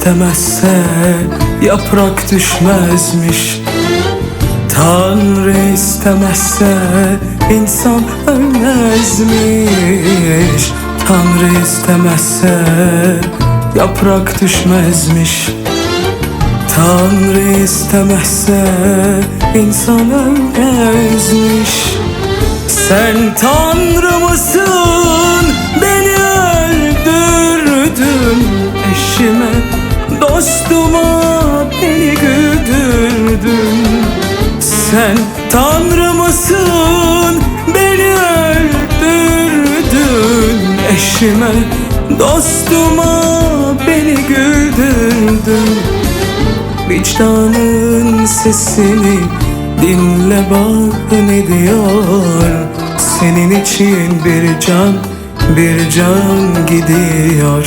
istemezse yaprak düşmezmiş. Tanrı istemezse insan ölmezmiş. Tanrı istemezse yaprak düşmezmiş. Tanrı istemezse insan ölmezmiş. Sen Tanrı mısın? Beni öldürdün Eşime dostuma beni güldürdün. Sen Tanrı mısın? Beni öldürdün. Eşime dostuma beni güldürdün. Vicdanın sesini dinle bak ne diyor? Senin için bir can, bir can gidiyor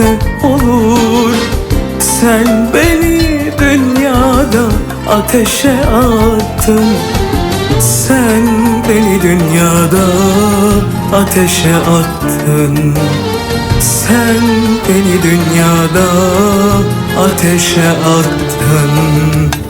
ahirette olur. Sen beni dünyada ateşe attın. Sen beni dünyada ateşe attın. Sen beni dünyada ateşe attın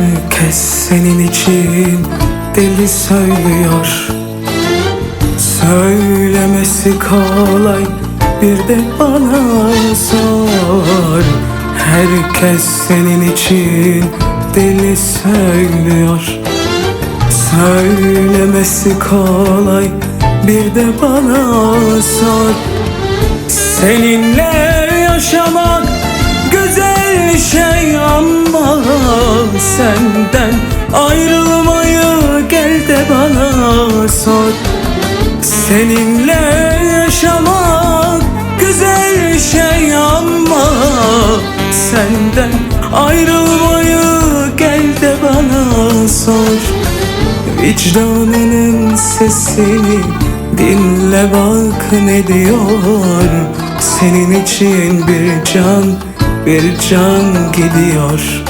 Herkes senin için deli söylüyor. Söylemesi kolay bir de bana sor Herkes senin için deli söylüyor. Söylemesi kolay bir de bana sor Seninle yaşamak güzel şey ama Senden ayrılmayı gel de bana sor. Seninle yaşamak güzel şey ama Senden ayrılmayı gel de bana sor. Vicdanının sesini dinle bak ne diyor. Senin için bir can, bir can gidiyor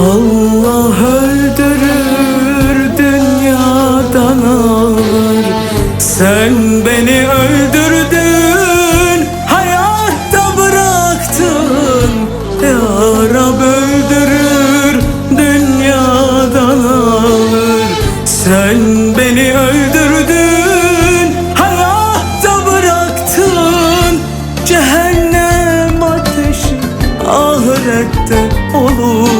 Allah öldürür dünyadan alır Sen beni öldürdün hayatta bıraktın. Ya Rab öldürür dünyadan alır Sen beni öldürdün hayatta bıraktın. Cehennem ateşi ahirette olur